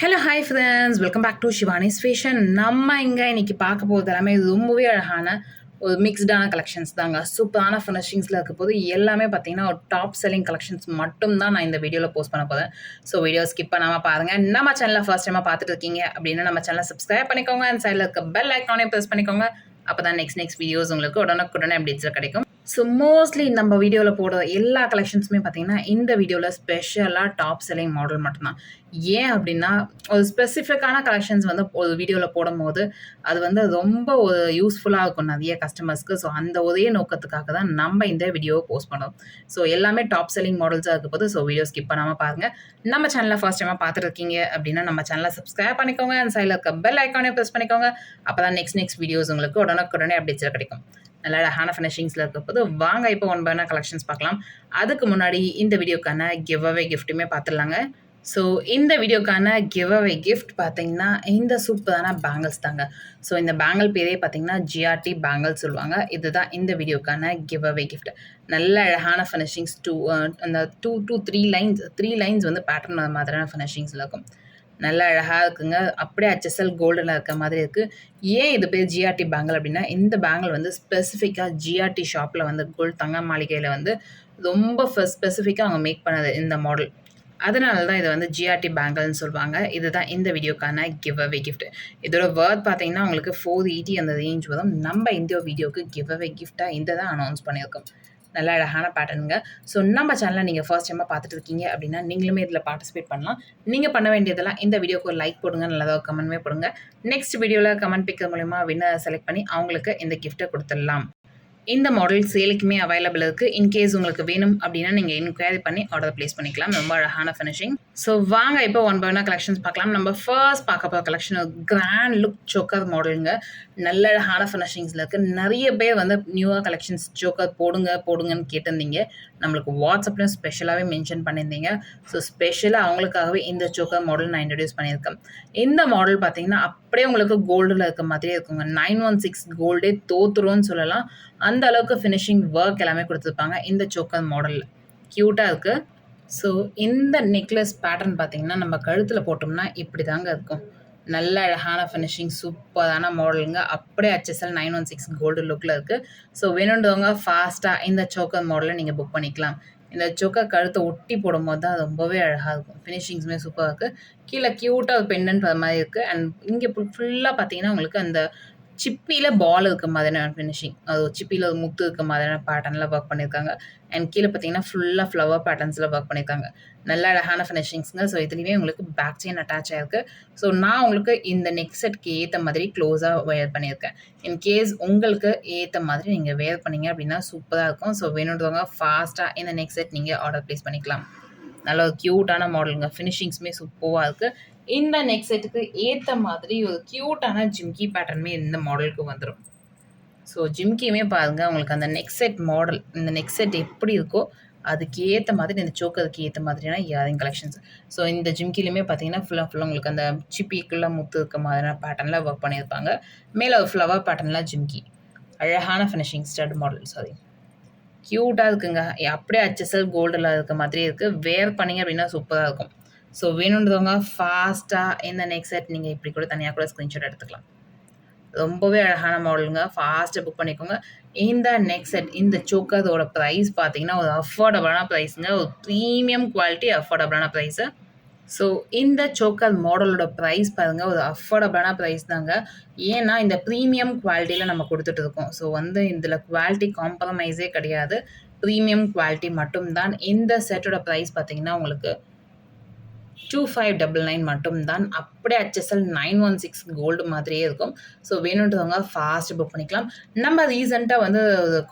Hello hi friends welcome back to Shivani's fashion நம்ம இங்கே இன்னைக்கு பார்க்க போகிறது எல்லாமே ரொம்பவே அழகான ஒரு மிக்ஸ்டான கலெக்ஷன்ஸ் தாங்க. சூப்பரான ஃபினிஷிங்ஸில் இருக்க போது எல்லாமே பார்த்தீங்கன்னா ஒரு டாப் செல்லிங் கலெக்ஷன்ஸ் மட்டும் தான் நான் இந்த வீடியோவில் போஸ்ட் பண்ண போகிறேன் ஸோ வீடியோ ஸ்கிப் பண்ணாமல் பாருங்கள் நம்ம சேனலில் ஃபர்ஸ்ட் டைமாக பார்த்துட்டு இருக்கீங்க அப்படின்னா நம்ம சேனலை சப்ஸ்கிரைப் பண்ணிக்கோங்க. அந்த சைடில் இருக்க பெல் ஐக்கானே ப்ரெஸ் பண்ணிக்கோங்க. அப்போ தான் நெக்ஸ்ட் நெக்ஸ்ட் வீடியோஸ் உங்களுக்கு உடனுக்குடனே அப்டேட்ஸில் கிடைக்கும். ஸோ மோஸ்ட்லி நம்ம வீடியோவில் போடுற எல்லா கலெக்ஷன்ஸுமே பார்த்தீங்கன்னா இந்த வீடியோவில் ஸ்பெஷலாக டாப் செல்லிங் மாடல் மட்டும்தான். ஏன் அப்படின்னா ஒரு ஸ்பெசிஃபிக்கான கலெக்ஷன்ஸ் வந்து ஒரு வீடியோவில் போடும்போது அது வந்து ரொம்ப ஒரு யூஸ்ஃபுல்லாக இருக்கும் நிறைய கஸ்டமர்ஸ்க்கு ஸோ அந்த ஒரே நோக்கத்துக்காக தான் நம்ம இந்த வீடியோவை போஸ்ட் பண்ணோம் ஸோ எல்லாமே டாப் செல்லிங் மாடல்ஸாக இருக்க போது ஸோ வீடியோ ஸ்கிப் பண்ணாமல் பாருங்கள் நம்ம சேனலில் ஃபர்ஸ்ட் டைமாக பார்த்துட்டு இருக்கீங்க அப்படின்னா நம்ம சேனலை சப்ஸ்கிரைப் பண்ணிக்கோங்க. அந்த சைடில் இருக்க பெல் ஐக்கானே ப்ரெஸ் பண்ணிக்கோங்க. அப்போ தான் நெக்ஸ்ட் நெக்ஸ்ட் வீடியோஸ் உங்களுக்கு உடனுக்குடனே அப்டேட்ஸில் கிடைக்கும். நல்ல அழகான ஃபினிஷிங்ஸில் இருக்க போது வாங்க இப்போ ஒன் பை கலெக்ஷன்ஸ் பார்க்கலாம். அதுக்கு முன்னாடி இந்த வீடியோக்கான கிவ் அவே கிஃப்ட்டுமே பார்த்துடலாங்க. ஸோ இந்த வீடியோக்கான கிவ் அவே கிஃப்ட் பார்த்தீங்கன்னா இந்த சூப்பரான பேங்கிள்ஸ் தாங்க. ஸோ இந்த பேங்கிள் பேரே பார்த்தீங்கன்னா ஜிஆர்டி பேங்கிள் சொல்லுவாங்க. இதுதான் இந்த வீடியோக்கான கிவ் அவே கிஃப்ட் நல்ல அழகான ஃபினிஷிங்ஸ் டூ அந்த two two three lines three lines வந்து பேட்டர்ன் மாதிரியான ஃபினிஷிங்ஸில் இருக்கும். நல்லா அழகாக இருக்குங்க. அப்படியே ஹெச்எஸ்எல் கோல்டில் இருக்க மாதிரி இருக்குது ஏன் இது பேர் ஜிஆர்டி பேங்கிள் அப்படின்னா இந்த பேங்கிள் வந்து ஸ்பெசிஃபிக்காக ஜிஆர்டி ஷாப்பில் வந்து கோல்டு தங்க மாளிகையில் வந்து ரொம்ப ஸ்பெசிஃபிக்காக அவங்க மேக் பண்ணது இந்த மாடல் அதனால தான் இதை வந்து ஜிஆர்டி பேங்கிள்னு சொல்லுவாங்க. இதுதான் இந்த வீடியோக்கான கிவ் அவே கிஃப்ட் இதோட வேர்த் பார்த்தீங்கன்னா உங்களுக்கு ஃபோர் எயிட்டி அந்த ரேஞ்ச் வரும். நம்ம இந்த வீடியோக்கு கிவ் அவே கிஃப்டாக இந்த தான் அனௌன்ஸ் பண்ணியிருக்கோம். நல்ல அழகான பேட்டர்னுங்க ஸோ நம்ம சேனலை நீங்கள் ஃபர்ஸ்ட் டைமாக பார்த்துட்டு இருக்கீங்க அப்படின்னா நீங்களுமே இதில் பார்ட்டிசிபேட் பண்ணலாம். நீங்கள் பண்ண வேண்டியதெல்லாம் இந்த வீடியோக்கு ஒரு லைக் போடுங்க நல்லதாக கமெண்ட்மே போடுங்க. நெக்ஸ்ட் வீடியோவில் கமெண்ட் பிக்கர் மூலிமா வின்னர் செலக்ட் பண்ணி அவங்களுக்கு இந்த கிஃப்ட்டை கொடுத்துடலாம். இந்த மாடல் சேலுக்குமே அவைலபிள் இருக்குது இன்கேஸ் உங்களுக்கு வேணும் அப்படின்னா நீங்கள் என்கொயரி பண்ணி ஆர்டர் ப்ளேஸ் பண்ணிக்கலாம். ரொம்ப அழகான ஃபினிஷிங் ஸோ வாங்க இப்போ ஒன் பை ஒன்னா கலெக்ஷன்ஸ் பார்க்கலாம். நம்ம ஃபர்ஸ்ட் பார்க்க போகிற கலெக்ஷன் கிராண்ட் லுக் சோக்கர் மாடலுங்க நல்ல அழகான ஃபினிஷிங்ஸில் இருக்குது நிறைய பேர் வந்து நியூவாக கலெக்ஷன்ஸ் சோக்கர் போடுங்க போடுங்கன்னு கேட்டிருந்தீங்க. நம்மளுக்கு வாட்ஸ்அப்லையும் ஸ்பெஷலாகவே மென்ஷன் பண்ணியிருந்தீங்க. ஸோ ஸ்பெஷலாக அவங்களுக்காகவே இந்த சோக்கர் மாடல் நான் இன்ட்ரடியூஸ் பண்ணியிருக்கேன். இந்த மாடல் பார்த்தீங்கன்னா அப்படியே உங்களுக்கு கோல்டில் இருக்க மாதிரியே இருக்குங்க. நைன் ஒன் சிக்ஸ் கோல்டே தோத்துரும்னு சொல்லலாம். அந்த அளவுக்கு ஃபினிஷிங் ஒர்க் எல்லாமே கொடுத்துருப்பாங்க இந்த சோக்கர் மாடலில் க்யூட்டாக இருக்குது ஸோ இந்த நெக்லஸ் பேட்டர்ன் பார்த்தீங்கன்னா நம்ம கழுத்தில் போட்டோம்னா இப்படி தாங்க இருக்கும். நல்ல அழகான ஃபினிஷிங் சூப்பரான மாடலுங்க அப்படியே HSL nine one six gold லுக்கில் இருக்குது ஸோ வேணுன்றவங்க ஃபாஸ்ட்டாக இந்த சோக்கர் மாடலை நீங்கள் புக் பண்ணிக்கலாம். இந்த சோக்கர் கழுத்தை ஒட்டி போடும்போது தான் ரொம்பவே அழகாக இருக்கும். ஃபினிஷிங்ஸுமே சூப்பராக இருக்குது கீழே க்யூட்டாக ஒரு பெண்டன்ட் வர மாதிரி இருக்குது அண்ட் இங்கே ஃபுல்லாக பார்த்தீங்கன்னா உங்களுக்கு அந்த சிப்பியில் பால் இருக்க மாதிரியான ஃபினிஷிங் அது சிப்பியில் ஒரு முத்து இருக்க மாதிரியான பேட்டர்னில் ஒர்க் பண்ணியிருக்காங்க அண்ட் கீழே பார்த்தீங்கன்னா ஃபுல்லாக ஃப்ளவர் பேட்டர்ன்ஸில் ஒர்க் பண்ணியிருக்காங்க நல்ல அழகான ஃபினிஷிங்ஸுங்க ஸோ இதுலேயுமே உங்களுக்கு பேக் செயின் அட்டாச் ஆகிருக்கு ஸோ நான் உங்களுக்கு இந்த நெக் செட்க்கு ஏற்ற மாதிரி க்ளோஸாக வேர் பண்ணியிருக்கேன் இன்கேஸ் உங்களுக்கு ஏற்ற மாதிரி நீங்கள் வேர் பண்ணீங்க அப்படின்னா சூப்பராக இருக்கும். ஸோ வேணுன்றவங்க ஃபாஸ்ட்டாக இந்த நெக் செட் நீங்கள் ஆர்டர் ப்ளேஸ் பண்ணிக்கலாம். நல்ல ஒரு க்யூட்டான மாடலுங்க ஃபினிஷிங்ஸுமே சூப்பராக இருக்குது இந்த நெக் செட்டுக்கு ஏற்ற மாதிரி ஒரு க்யூட்டான ஜிம்கி பேட்டர்னுமே இந்த மாடலுக்கு வந்துடும் ஸோ ஜிம்கியுமே பாருங்கள் உங்களுக்கு அந்த நெக் செட் மாடல் இந்த நெக் செட் எப்படி இருக்கோ அதுக்கு ஏற்ற மாதிரி இந்த சோக்கருக்கு ஏற்ற மாதிரியான இயரிங் கலெக்ஷன்ஸ் ஸோ இந்த ஜிம்கிலையுமே பார்த்தீங்கன்னா ஃபுல்லாக ஃபுல்லாக உங்களுக்கு அந்த சிப்பிக்குள்ளே முத்து இருக்க மாதிரியான பேட்டர்னில் ஒர்க் பண்ணியிருப்பாங்க. மேலே ஒரு ஃப்ளவர் பேட்டர்னில் ஜிம்கி அழகான ஃபினிஷிங் ஸ்டட் மாடல் சாரி க்யூட்டாக இருக்குங்க. அப்படியே அச்சசல் கோல்டில் இருக்க மாதிரி இருக்குது வேர் பண்ணிங்க அப்படின்னா சூப்பராக இருக்கும். ஸோ வேணுன்றவங்க ஃபாஸ்ட்டாக இந்த நெக்ஸ்ட் செட் நீங்கள் இப்படி கூட தனியாக கூட ஸ்க்ரீன்ஷாட் எடுத்துக்கலாம். ரொம்பவே அழகான மாடலுங்க ஃபாஸ்ட்டாக புக் பண்ணிக்கோங்க. இந்த நெக் செட் இந்த சோக்கரோட ப்ரைஸ் பார்த்தீங்கன்னா ஒரு அஃபோர்டபுளான ப்ரைஸுங்க ஒரு ப்ரீமியம் குவாலிட்டி அஃபோர்டபுளான ப்ரைஸு ஸோ இந்த சோக்கர் மாடலோட ப்ரைஸ் பாருங்கள் ஒரு அஃபோர்டபுளான ப்ரைஸ் தாங்க. ஏன்னா இந்த ப்ரீமியம் குவாலிட்டியில் நம்ம கொடுத்துட்டு இருக்கோம். ஸோ வந்து இதில் குவாலிட்டி காம்ப்ரமைஸே கிடையாது. ப்ரீமியம் குவாலிட்டி மட்டும்தான். இந்த செட்டோட ப்ரைஸ் பார்த்தீங்கன்னா உங்களுக்கு டூ ஃபைவ் டபுள் நைன் மட்டும்தான். அப்படியே HSL nine one six gold மாதிரியே இருக்கும். ஸோ வேணுன்றவங்க ஃபாஸ்ட் புக் பண்ணிக்கலாம். நம்ம ரீசெண்டாக வந்து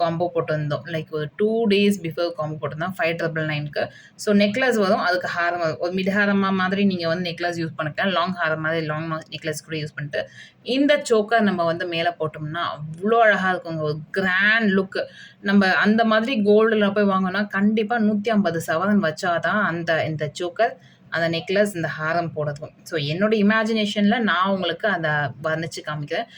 காம்போ போட்டிருந்தோம். லைக் ஒரு டூ டேஸ் பிஃபோர் காம்போ போட்டிருந்தோம் ஃபைவ் டபுள் நைனுக்கு ஸோ நெக்லஸ் வரும். அதுக்கு ஹாரம் வரும். ஒரு மிட் ஹாரமாக மாதிரி நீங்கள் வந்து நெக்லஸ் யூஸ் பண்ணிக்கலாம். லாங் ஹாரம் மாதிரி லாங் நெக்லஸ் கூட யூஸ் பண்ணிட்டு. இந்த சோக்கர் நம்ம வந்து மேலே போட்டோம்னா அவ்வளோ அழகாக இருக்குங்க ஒரு கிராண்ட் லுக்கு நம்ம அந்த மாதிரி கோல்டில் போய் வாங்கினா கண்டிப்பாக நூற்றி ஐம்பது சவரன் வச்சாதான் அந்த இந்த சோக்கர் அந்த நெக்லஸ் இந்த ஹாரம் போடுறதுக்கும். ஸோ என்னோட இமேஜினேஷனில் நான் உங்களுக்கு அதை வர்ணித்து காமிக்கிறேன்.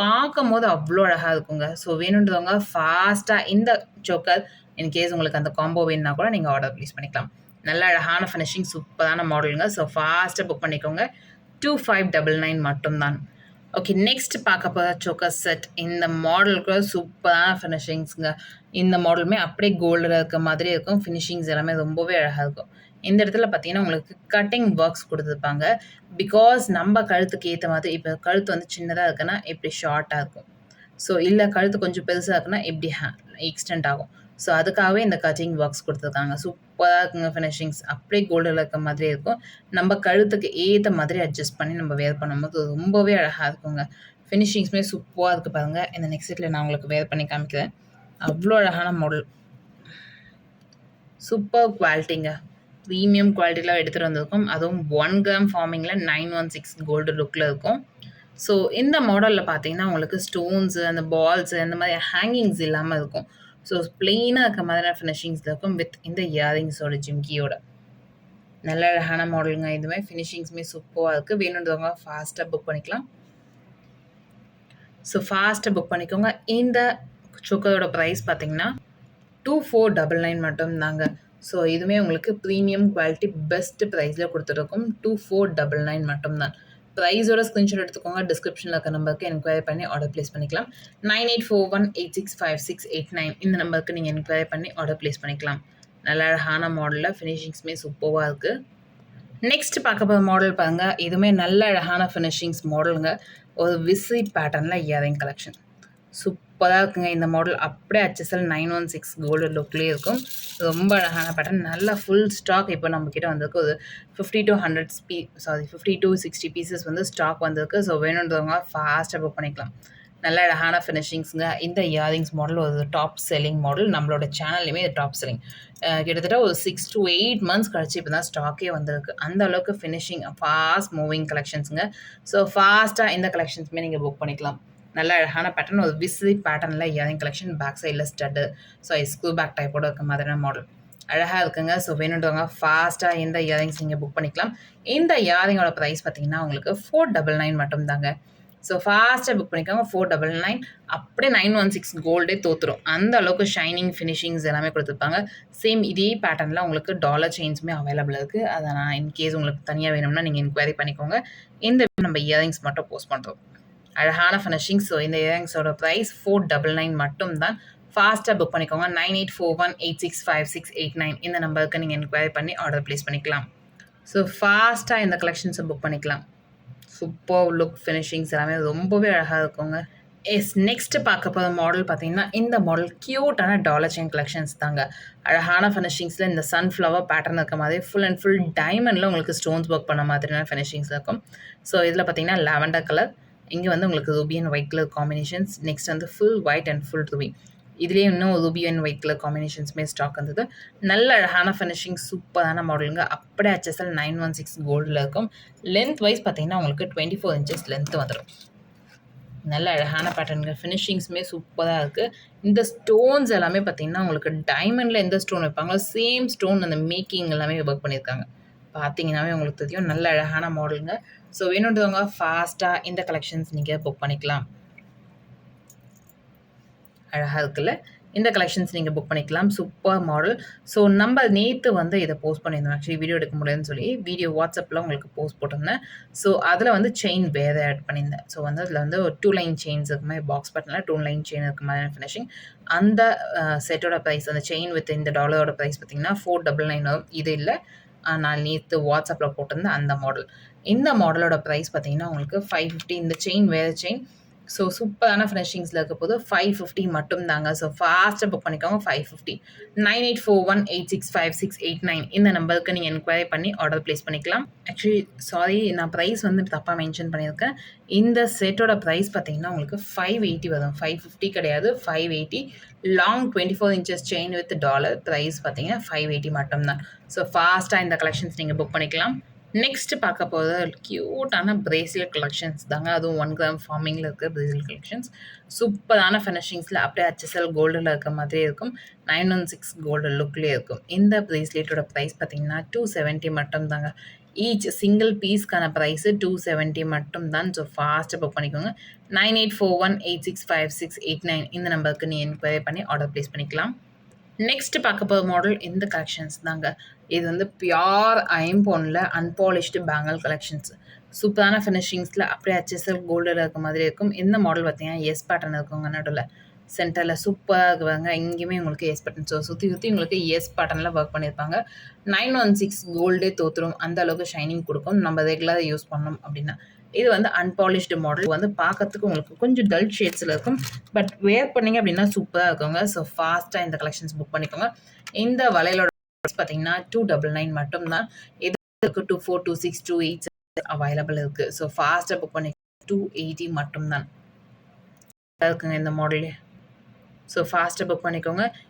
பார்க்கும் போது அவ்வளோ அழகாக இருக்குங்க. ஸோ வேணுன்றவங்க ஃபாஸ்ட்டாக இந்த சோக்கர் இன்கேஸ் உங்களுக்கு அந்த காம்போ வேணுன்னா கூட நீங்கள் ஆர்டர் ப்ளேஸ் பண்ணிக்கலாம். நல்ல அழகான ஃபினிஷிங் சூப்பரான மாடலுங்க ஸோ ஃபாஸ்ட்டாக புக் பண்ணிக்கோங்க. டூ ஃபைவ் டபுள் நைன் மட்டும்தான். ஓகே நெக்ஸ்ட் பார்க்க போகிற சோக்கர் செட் இந்த மாடலுக்கு சூப்பரான ஃபினிஷிங்ஸுங்க இந்த மாடலுமே அப்படியே கோல்டில் இருக்க மாதிரி இருக்கும். ஃபினிஷிங்ஸ் எல்லாமே ரொம்பவே அழகாக இருக்கும். இந்த இடத்துல பார்த்தீங்கன்னா உங்களுக்கு கட்டிங் ஒர்க்ஸ் கொடுத்துருப்பாங்க. பிகாஸ் நம்ம கழுத்துக்கு ஏற்ற மாதிரி இப்போ கழுத்து வந்து சின்னதாக இருக்குன்னா இப்படி ஷார்ட்டாக இருக்கும்? ஸோ இல்லை கழுத்து கொஞ்சம் பெருசாக இருக்குன்னா இப்படி ஹே எக்ஸ்டெண்ட் ஆகும்? ஸோ அதுக்காகவே இந்த கட்டிங் ஒர்க்ஸ் கொடுத்துருக்காங்க. சூப்பராக இருக்குங்க ஃபினிஷிங்ஸ் அப்படியே கோல்டில் இருக்க மாதிரி இருக்கும். நம்ம கழுத்துக்கு ஏற்ற மாதிரி அட்ஜஸ்ட் பண்ணி நம்ம வேர் பண்ணும்போது ரொம்பவே அழகாக இருக்குங்க. ஃபினிஷிங்ஸுமே சூப்பராக இருக்குது பாருங்கள் இந்த நெக்ஸ்ட் செட்டில் நான் உங்களுக்கு வேர் பண்ணி காமிக்கிறேன். அவ்வளோ அழகான மாடல் சூப்பர் குவாலிட்டிங்க ப்ரீமியம் குவாலிட்டியில் எடுத்துகிட்டு வந்திருக்கும். அதுவும் ஒன் கிராம் ஃபார்மிங்கில் நைன் ஒன் சிக்ஸ் கோல்டு லுக்கில் இருக்கும். ஸோ இந்த மாடலில் பார்த்தீங்கன்னா உங்களுக்கு ஸ்டோன்ஸு அந்த பால்ஸு அந்த மாதிரி ஹேங்கிங்ஸ் இல்லாமல் இருக்கும். ஸோ பிளெயினாக இருக்க மாதிரியான ஃபினிஷிங்ஸில் இருக்கும் வித் இந்த இயரிங்ஸோட ஜிம்கியோட. நல்ல அழகான மாடலுங்க இதுவுமே ஃபினிஷிங்ஸுமே சூப்பராக இருக்குது வேணுன்றவங்க ஃபாஸ்ட்டாக புக் பண்ணிக்கலாம். ஸோ ஃபாஸ்ட்டாக புக் பண்ணிக்கோங்க. இந்த சுக்கரோட ப்ரைஸ் பார்த்தீங்கன்னா டூ ஃபோர் டபுள் நைன் மட்டும் நாங்கள் ஸோ இதுவுமே உங்களுக்கு ப்ரீமியம் குவாலிட்டி பெஸ்ட் ப்ரைஸில் கொடுத்துருக்கும். டூ ஃபோர் டபுள் நைன் மட்டும்தான். ப்ரைஸோட ஸ்க்ரீன்ஷாட் எடுத்துக்கோங்க. டிஸ்கிரிப்ஷனில் இருக்க நம்பருக்கு என்கொயரி பண்ணி ஆர்டர் ப்ளேஸ் பண்ணிக்கலாம். Nine eight four one eight six five six eight nine இந்த நம்பருக்கு நீங்கள் என்கொயரி பண்ணி ஆர்டர் ப்ளேஸ் பண்ணிக்கலாம். நல்ல அழகான மாடலில் ஃபினிஷிங்ஸுமே சூப்பராக இருக்குது நெக்ஸ்ட் பார்க்க போகிற மாடல் பாருங்கள் இதுவுமே நல்ல அழகான ஃபினிஷிங்ஸ் மாடலுங்க ஒரு விசி பேட்டர்னில் இயரிங் கலெக்ஷன் சூப்பராக இருக்குங்க. இந்த மாடல் அப்படியே HSL nine one six gold லுக்லேயே இருக்கும். ரொம்ப அழகான பேட்டர்ன் நல்லா ஃபுல் ஸ்டாக் இப்போ நம்மக்கிட்ட வந்திருக்கு. ஒரு fifty to hundred p sorry fifty to sixty pieces வந்து ஸ்டாக் வந்திருக்கு. ஸோ வேணுன்றவங்க ஃபாஸ்ட்டாக புக் பண்ணிக்கலாம். நல்ல அழகான ஃபினிஷிங்ஸுங்க இந்த இயரிங்ஸ் மாடல் ஒரு டாப் செல்லிங் மாடல் நம்மளோட சேனல்லையுமே இது டாப் செல்லிங் கிட்டத்தட்ட ஒரு சிக்ஸ் டு எயிட் மந்த்ஸ் கழிச்சு இப்போ தான் ஸ்டாக்கே வந்திருக்கு. அந்த அளவுக்கு ஃபினிஷிங் ஃபாஸ்ட் மூவிங் கலெக்ஷன்ஸுங்க ஸோ ஃபாஸ்ட்டாக இந்த கலெக்ஷன்ஸுமே நீங்கள் புக் பண்ணிக்கலாம். நல்ல அழகான பேட்டர்ன் ஒரு விசிறி பேட்டர்னில் இயரிங் கலெக்ஷன் பேக் சைடில் ஸ்டட்டு ஸோ ஸ்க்ரூ பேக் டைப்போடு இருக்க மாதிரியான மாடல் அழகாக இருக்குங்க. ஸோ வேணுன்றவங்க ஃபாஸ்ட்டாக இந்த இயரிங்ஸ் நீங்கள் புக் பண்ணிக்கலாம். இந்த இயரிங்கோட ப்ரைஸ் பார்த்தீங்கன்னா உங்களுக்கு ஃபோர் டபுள் நைன் மட்டும் தாங்க. ஸோ ஃபாஸ்ட்டாக புக் பண்ணிக்கோங்க ஃபோர் டபுள் நைன் அப்படியே நைன் ஒன் சிக்ஸ் கோல்டே தோற்றுரும் அந்த அளவுக்கு ஷைனிங் ஃபினிஷிங்ஸ் எல்லாமே கொடுத்துருப்பாங்க. சேம் இதே பேட்டர்னில் உங்களுக்கு டாலர் செயின்ஸுமே அவைலபிள் இருக்குது அதை நான் இன்கேஸ் உங்களுக்கு தனியாக வேணும்னா நீங்கள் என்கொயரி பண்ணிக்கோங்க. இந்த நம்ம இயரிங்ஸ் மட்டும் போஸ்ட் பண்ணுறோம் அழகான ஃபினிஷிங் ஸோ இந்த இயரிங்ஸோட ப்ரைஸ் ஃபோர் டபுள் நைன் மட்டும்தான். ஃபாஸ்ட்டாக புக் பண்ணிக்கோங்க. Nine eight four one eight six five six eight nine இந்த நம்பருக்கு நீங்கள் என்கொயரி பண்ணி ஆர்டர் ப்ளேஸ் பண்ணிக்கலாம். ஸோ ஃபாஸ்ட்டாக இந்த கலெக்ஷன்ஸை புக் பண்ணிக்கலாம். சூப்பர் லுக் ஃபினிஷிங்ஸ் எல்லாமே ரொம்பவே அழகாக இருக்குங்க. எஸ் நெக்ஸ்ட்டு பார்க்க போகிற மாடல் பார்த்தீங்கன்னா இந்த மாடல் க்யூட்டான டாலர் செயின் கலெக்ஷன்ஸ் தாங்க. அழகான ஃபினிஷிங்ஸில் இந்த சன்ஃப்ளவர் பேட்டர்ன் இருக்க மாதிரி ஃபுல் அண்ட் ஃபுல் டைமண்டில் உங்களுக்கு ஸ்டோன்ஸ் ஒர்க் பண்ண மாதிரியான ஃபினிஷிங்ஸ் இருக்கும். ஸோ இதில் பார்த்தீங்கன்னா லாவெண்டர் கலர் இங்கே வந்து உங்களுக்கு ruby and white colour combinations next வந்து full white and full ruby இதுலேயே இன்னும் ரூபி அண்ட் ஒயிட் கலர் காம்பினேஷன்ஸுமே ஸ்டாக் வந்தது. நல்ல அழகான ஃபினிஷிங் சூப்பரான மாடலுங்க அப்படியே ஹெச்எஸ்எல் நைன் ஒன் சிக்ஸ் கோல்டில் இருக்கும். லென்த் வைஸ் பார்த்தீங்கன்னா உங்களுக்கு டுவெண்ட்டி ஃபோர் இன்ச்சஸ் லென்த் வந்துடும் நல்ல அழகான பேட்டர்னுங்க ஃபினிஷிங்ஸுமே சூப்பராக இருக்குது இந்த ஸ்டோன்ஸ் எல்லாமே பார்த்தீங்கன்னா உங்களுக்கு டைமண்டில் எந்த ஸ்டோன் வைப்பாங்களோ சேம் ஸ்டோன் அந்த மேக்கிங் எல்லாமே ஒர்க் பண்ணியிருக்காங்க. பார்த்தீங்கன்னாவே உங்களுக்கு தெரியும். நல்ல அழகான மாடலுங்க ஸோ வேணுன்றவங்க ஃபாஸ்ட்டாக இந்த கலெக்ஷன்ஸ் நீங்கள் புக் பண்ணிக்கலாம். அழகாக இருக்குல்ல? இந்த கலெக்ஷன்ஸ் நீங்கள் புக் பண்ணிக்கலாம். சூப்பர் மாடல் ஸோ நம்ம நேற்று வந்து இதை போஸ்ட் பண்ணியிருந்தோம். ஆக்சுவலி வீடியோ எடுக்க முடியாதுன்னு சொல்லி வீடியோ வாட்ஸ்அப்பில் உங்களுக்கு போஸ்ட் போட்டிருந்தேன். ஸோ அதில் வந்து செயின் வேறு ஆட் பண்ணியிருந்தேன். ஸோ வந்து அதில் வந்து ஒரு டூ லைன் செயின்ஸ் இருக்க மாதிரி பாக்ஸ் பட்டனில் டூ லைன் செயின் இருக்க மாதிரி ஃபினிஷிங் அந்த செட்டோட ப்ரைஸ் அந்த செயின் வித் இந்த டாலரோட ப்ரைஸ் பார்த்தீங்கன்னா ஃபோர் டபுள் நைன் இது இல்லை. நான் நேற்று வாட்ஸ்அப்பில் போட்டிருந்தேன் அந்த மாடல் இந்த மாடலோட ப்ரைஸ் பார்த்தீங்கன்னா உங்களுக்கு ஃபைவ் ஃபிஃப்டி இந்த செயின் வேறு செயின் ஸோ சூப்பரான ஃபினிஷிங்ஸில் இருக்க போது ஃபைவ் ஃபிஃப்டி மட்டும் தாங்க ஸோ ஃபாஸ்ட்டாக புக் பண்ணிக்கோங்க five fifty nine eight four one eight six five six eight nine இந்த நம்பருக்கு நீங்கள் என்கொயரி பண்ணி ஆர்டர் ப்ளேஸ் பண்ணிக்கலாம். ஆக்சுவலி சாரி நான் ப்ரைஸ் வந்து தப்பாக மென்ஷன் பண்ணியிருக்கேன். இந்த செட்டோட ப்ரைஸ் பார்த்தீங்கன்னா உங்களுக்கு ஃபைவ் எயிட்டி வரும். ஃபைவ் ஃபிஃப்டி கிடையாது five eighty long twenty four inches chain with dollar price பார்த்தீங்கன்னா ஃபைவ் எயிட்டி மட்டும் தான் ஸோ ஃபாஸ்ட்டாக இந்த கலெக்ஷன்ஸ் நீங்கள் புக் பண்ணிக்கலாம். நெக்ஸ்ட் பார்க்க போகிறது க்யூட்டான பிரேஸ்லெட் கலெக்ஷன்ஸ் தாங்க. அதுவும் ஒன் கிராம் ஃபார்மிங்கில் இருக்கிற பிரேசில் கலெக்ஷன்ஸ் சூப்பரான ஃபினிஷிங்ஸில் அப்படியே ஹெச்எஸ்எல் கோல்டில் இருக்க மாதிரி இருக்கும். நைன் ஒன் சிக்ஸ் கோல்டு லுக்லேயே இருக்கும். இந்த பிரேஸ்லெட்டோட ப்ரைஸ் பார்த்தீங்கன்னா டூ செவன்ட்டி மட்டும் தாங்க. ஈச் சிங்கிள் பீஸ்க்கான ப்ரைஸு டூ செவன்ட்டி மட்டும் தான். ஸோ ஃபாஸ்ட்டாக புக் பண்ணிக்கோங்க. Nine eight four one eight six five six eight nine இந்த நம்பருக்கு நீ என்கொயரி பண்ணி ஆர்டர் ப்ளேஸ் பண்ணிக்கலாம். நெக்ஸ்ட் பார்க்க போகிற மாடல் இந்த கலெக்ஷன்ஸ் தாங்க. இது வந்து பியோர் ஐம்போனில் அன்பாலிஷ்டு பேங்கல் கலெக்ஷன்ஸ் சூப்பரான ஃபினிஷிங்ஸில் அப்படியே ஹெச்எஸ்எல் கோல்டில் இருக்க மாதிரி இருக்கும். இந்த மாடல் பார்த்தீங்கன்னா எஸ் பேட்டர்ன் இருக்குங்க நடுவில். சென்டரில் சூப்பராக இருக்குவாங்க. இங்கேயுமே உங்களுக்கு எஸ் பேட்டர்ன் ஸோ சுற்றி சுற்றி உங்களுக்கு எஸ் பேட்டர்னில் ஒர்க் பண்ணியிருப்பாங்க. நைன் ஒன் சிக்ஸ் கோல்டே தோற்றுரும் அந்த அளவுக்கு ஷைனிங் கொடுக்கும். நம்ம ரெகுலராக யூஸ் பண்ணோம் அப்படின்னா. இது வந்து அன்பாலிஷ்டு மாடல் வந்து பார்க்கறதுக்கு உங்களுக்கு கொஞ்சம் டல் ஷேட்ஸில் இருக்கும். பட் வேர் பண்ணீங்க அப்படின்னா சூப்பராக இருக்குங்க. ஸோ ஃபாஸ்ட்டாக இந்த கலெக்ஷன்ஸ் புக் பண்ணிக்கோங்க. இந்த வளையலோட பார்த்தீங்கன்னா டூ டபுள் நைன் மட்டும்தான். இது two four two six two eight available இருக்குது ஸோ ஃபாஸ்ட்டாக புக் பண்ணி டூ எயிட்டி மட்டும்தான். இருக்குங்க இந்த மாடல் ஸோ ஃபாஸ்ட்டாக புக் பண்ணிக்கோங்க.